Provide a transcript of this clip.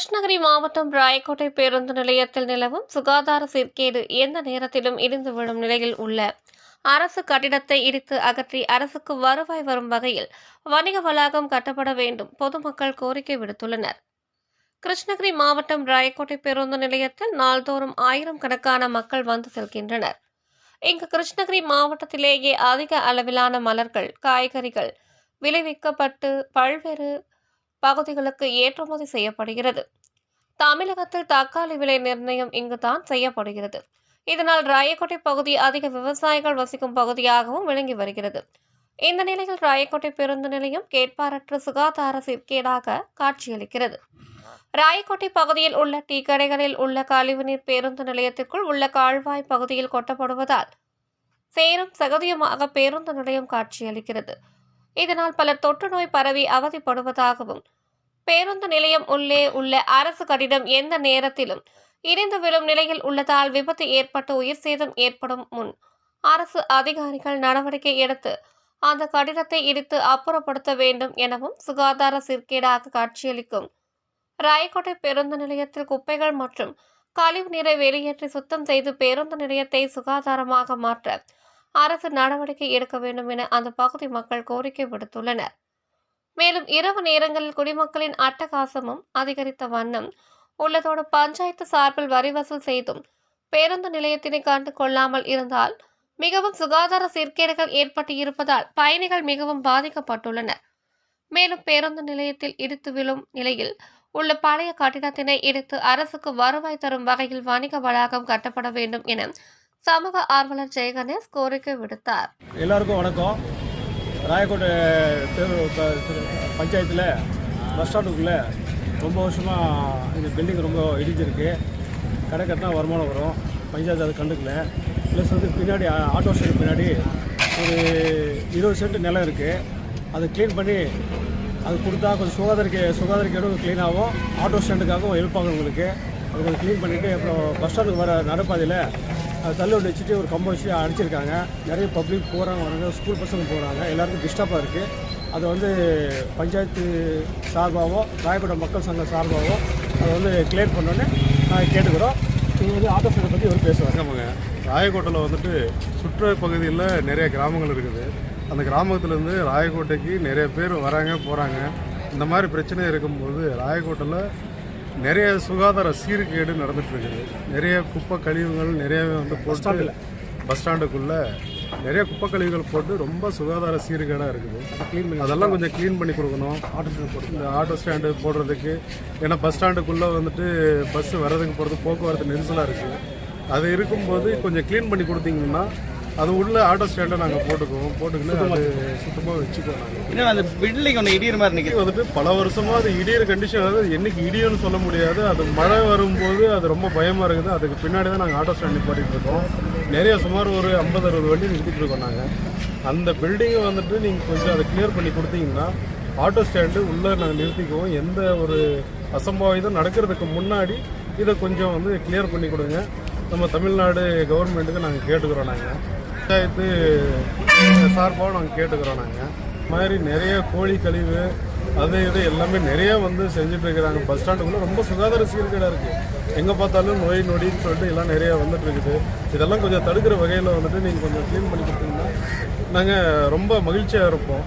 கிருஷ்ணகிரி மாவட்டம் ராயக்கோட்டை பேருந்து நிலையத்தில் நிலவும் சுகாதார சீர்கேடு எந்த நேரத்திலும் இடிந்து விழும் நிலையில் உள்ள. அரசு கட்டிடத்தை இடித்து அகற்றி அரசுக்கு வருவாய் வரும் வகையில் வணிக வளாகம் கட்டப்பட வேண்டும். பொதுமக்கள் கோரிக்கை விடுத்துள்ளனர். கிருஷ்ணகிரி மாவட்டம் ராயக்கோட்டை பேருந்து நிலையத்தில் நாள்தோறும் ஆயிரம் கணக்கான மக்கள் வந்து செல்கின்றனர். இங்கு கிருஷ்ணகிரி மாவட்டத்திலேயே அதிக அளவிலான மலர்கள் காய்கறிகள் விளைவிக்கப்பட்டு பல்வேறு பகுதிகளுக்கு ஏற்றுமதி செய்யப்படுகிறது. தமிழகத்தில் தக்காளி விலை நிர்ணயம் இங்குதான் செய்யப்படுகிறது. இதனால் ராயக்கோட்டை பகுதி அதிக விவசாயிகள் வசிக்கும் பகுதியாகவும் விளங்கி வருகிறது. இந்த நிலையில் ராயக்கோட்டை பேருந்து நிலையம் கேட்பாரற்ற சுகாதார சீர்கேடாக காட்சியளிக்கிறது. ராயக்கோட்டை பகுதியில் உள்ள டீ கடைகளில் உள்ள கழிவுநீர் பேருந்து நிலையத்திற்குள் உள்ள கால்வாய் பகுதியில் கொட்டப்படுவதால் சேரும் சகதியுமாக பேருந்து நிலையம் காட்சியளிக்கிறது. இதனால் பலர் தொற்று நோய் பரவி அவதிப்படுவதாகவும் பேருந்து நிலையம் உள்ளே உள்ள அரசு கட்டிடம் எந்த நேரத்திலும் இடிந்து விழும் நிலையில் உள்ளதால் விபத்து ஏற்பட்டு உயிர் சேதம் ஏற்படும் முன் அரசு அதிகாரிகள் நடவடிக்கை எடுத்து அந்த கட்டிடத்தை இடித்து அப்புறப்படுத்த வேண்டும் எனவும் சுகாதார சீர்கேடாக காட்சியளிக்கும். ராயக்கோட்டை பேருந்து நிலையத்தில் குப்பைகள் மற்றும் கழிவு நீரை வெளியேற்றி சுத்தம் செய்து பேருந்து நிலையத்தை சுகாதாரமாக மாற்ற அரசு நடவடிக்கை எடுக்க வேண்டும் என அந்த பகுதி மக்கள் கோரிக்கை விடுத்துள்ளனர். மேலும் இரவு நேரங்களில் குடிமக்களின் அட்டகாசமும் அதிகரித்த வண்ணம் உள்ளதோடு பஞ்சாயத்து சார்பில் வரி வசூல் செய்தும் பேருந்து நிலையத்தினை கண்டு கொள்ளாமல் இருந்தால் மிகவும் சுகாதார சீர்கேடுகள் ஏற்பட்டு இருப்பதால் பயணிகள் மிகவும் பாதிக்கப்பட்டுள்ளனர். மேலும் பேருந்து நிலையத்தில் இடித்து விழும் நிலையில் உள்ள பழைய கட்டிடத்தினை இடித்து அரசுக்கு வருவாய் தரும் வகையில் வணிக வளாகம் கட்டப்பட வேண்டும் என சமூக ஆர்வலர் ஜெயகணேஷ் கோரிக்கை விடுத்தார். எல்லாருக்கும் வணக்கம். ராயக்கோட்டை பஞ்சாயத்தில் பஸ் ஸ்டாண்டுக்குள்ளே ரொம்ப வருஷமாக இந்த பில்டிங் ரொம்ப இடிஞ்சிருக்கு. கடை கட்டினா வருமானம் வரும். பஞ்சாயத்து அது கண்டுக்கல. ப்ளஸ் வந்து பின்னாடி ஆட்டோ ஸ்டாண்ட் பின்னாடி ஒரு இருபது சென்ட் நிலம் இருக்குது அதை க்ளீன் பண்ணி அது கொடுத்தா கொஞ்சம் சுகாதாரிக்க சுகாதாரிக்கோட க்ளீன் க்ளீனாகும் ஆட்டோ ஸ்டாண்டுக்காகவும் ஹெல்ப் ஆகும் உங்களுக்கு. அது கொஞ்சம் க்ளீன் பண்ணிவிட்டு அப்புறம் பஸ் ஸ்டாண்டுக்கு வர நடைபாதையில் அது தள்ளு வண்டி வச்சுட்டு ஒரு கம்பம் வச்சு அடிச்சிருக்காங்க நிறைய பப்ளிக் போகிறாங்க வராங்க ஸ்கூல் பசங்க போகிறாங்க எல்லாருக்கும் டிஸ்டர்பாக இருக்குது அதை வந்து பஞ்சாயத்து சார்பாகவோ ராயப்பேட்டை மக்கள் சங்கம் சார்பாகவோ அதை வந்து கிளியர் பண்ணோன்னே நாங்கள் கேட்டுக்கிறோம். இது வந்து ஆட்டோ பற்றி ஒரு பேசுவாங்க. ஆமாங்க. ராயக்கோட்டையில் வந்துட்டு சுற்று பகுதியில் நிறைய கிராமங்கள் இருக்குது. அந்த கிராமத்துலேருந்து ராயக்கோட்டைக்கு நிறைய பேர் வராங்க போகிறாங்க இந்த மாதிரி பிரச்சனை இருக்கும்போது ராயக்கோட்டையில் நிறைய சுகாதார சீர்கேடு நடந்துட்டு இருக்குது நிறைய குப்பை கழிவுகள் நிறைய வந்து போட்டு பஸ் ஸ்டாண்டுக்குள்ளே நிறைய குப்பை கழிவுகள் போட்டு ரொம்ப சுகாதார சீர்கேடாக இருக்குது. க்ளீன் பண்ணி அதெல்லாம் கொஞ்சம் க்ளீன் பண்ணி கொடுக்கணும். ஆட்டோ ஸ்டாண்ட் போட்டு. இந்த ஆட்டோ ஸ்டாண்டு போடுறதுக்கு ஏன்னா பஸ் ஸ்டாண்டுக்குள்ளே வந்துட்டு பஸ் வர்றதுக்கு போகிறது போக்குவரத்து நெரிசலாக இருக்குது அது இருக்கும்போது கொஞ்சம் க்ளீன் பண்ணி கொடுத்தீங்கன்னா அது உள்ள ஆட்டோ ஸ்டாண்டை நாங்கள் போட்டுக்குவோம். போட்டுக்கின்னு அது சுத்தமாக வச்சுக்குவோம் நாங்கள் இன்னும் அந்த பில்டிங் ஒன்று இடிகிற மாதிரி நிற்கிது இது வந்துட்டு பல வருஷமாக அது இடியிற கண்டிஷன் அதாவது என்னைக்கு இடியும்னு சொல்ல முடியாது. அது மழை வரும்போது அது ரொம்ப பயமாக இருக்குது. அதுக்கு பின்னாடி தான் நாங்கள் ஆட்டோ ஸ்டாண்ட் போட்டிட்டு இருக்கோம். நிறைய சுமார் ஒரு ஐம்பது அறுபது வண்டி நிறுத்திட்டு இருக்கோம் நாங்கள் அந்த பில்டிங்கை வந்துட்டு நீங்கள் கொஞ்சம் அதை கிளியர் பண்ணி கொடுத்தீங்கன்னா ஆட்டோ ஸ்டாண்டு உள்ளே நாங்கள் நிறுத்திக்குவோம். எந்த ஒரு அசம்பாவிதம் நடக்கிறதுக்கு முன்னாடி இதை கொஞ்சம் வந்து கிளியர் பண்ணி கொடுங்க. நம்ம தமிழ்நாடு கவர்மெண்ட்டுக்கு நாங்கள் கேட்டுக்கிறோம் நாங்கள் பஞ்சாயத்து சார்பாக நாங்கள் கேட்டுக்கிறோம் நாங்கள் இது மாதிரி நிறைய கோழி கழிவு அது இது எல்லாமே நிறைய வந்து செஞ்சுட்டு இருக்கிறாங்க. பஸ் ஸ்டாண்டுக்குள்ளே ரொம்ப சுகாதார சீர்கேடாக இருக்குது எங்கே பார்த்தாலும் நோய் நொடின்னு சொல்லிட்டு எல்லாம் நிறைய வந்துட்டு இருக்குது. இதெல்லாம் கொஞ்சம் தடுக்கிற வகையில் வந்துட்டு நீங்கள் கொஞ்சம் க்ளீன் பண்ணி கொடுத்தீங்கன்னா நாங்கள் ரொம்ப மகிழ்ச்சியாக இருப்போம்.